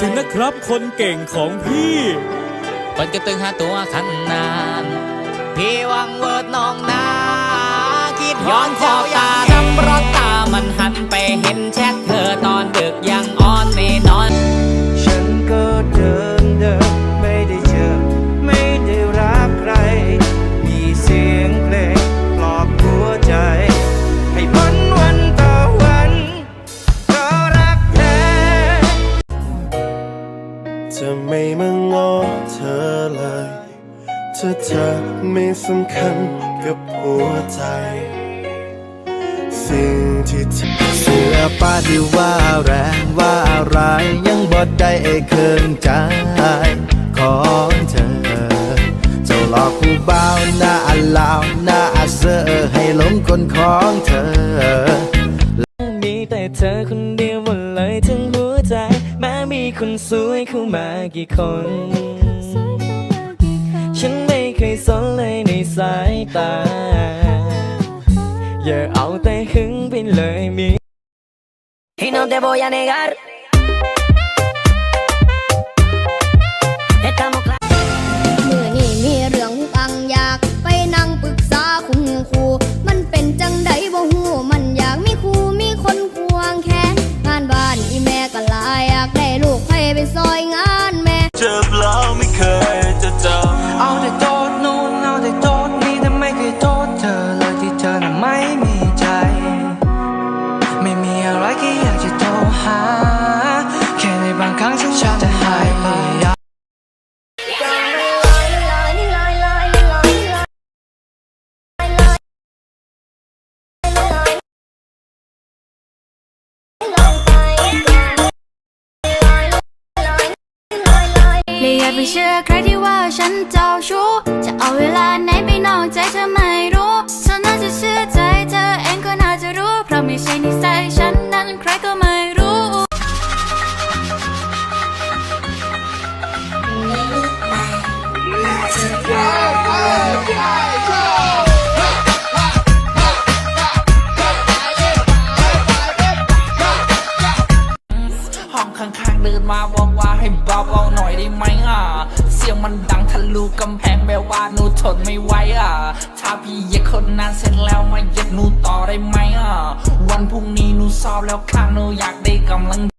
ถึงนะครับคนเก่งของพี่เปิดกระตึงหาตัวขันนาน พี่วังเวิร์ดน้องนา คิดย้อนขอบตา จะไม่มางอเธอเลยถ้าเธอไม่สำคัญกับหัวใจ สิ่งที่เธอเสือป้าที่ว่าแรงว่าอะไรยังบอดได้เอเคินใจของเธอ เจ้าหลอกผู้เบาหน้าอัลาวหน้าอาเซอร์ให้หลงคนของเธอ มีแต่เธอคนเดียว คนสวยเข้ามากี่คน ฉันไม่เคยสนเลยในสายตา อย่าเอาแต่หึงไปเลยมี Y no te voy a negar. อย่าไปเชื่อใครที่ว่าฉันเจ้าชู้จะเอาเวลาไหนไปนอกใจเธอไม่รู้ บอกว่าให้เบาๆหน่อยได้ไหมอะ เสียงมันดังทะลุกำแพงแบบว่าหนูทนไม่ไหวอะ ถ้าพี่เย็ดคนนั้นเสร็จแล้วมาเย็ดหนูต่อได้ไหมอะ วันพรุ่งนี้หนูสอบแล้วค่ะหนูอยากได้กำลัง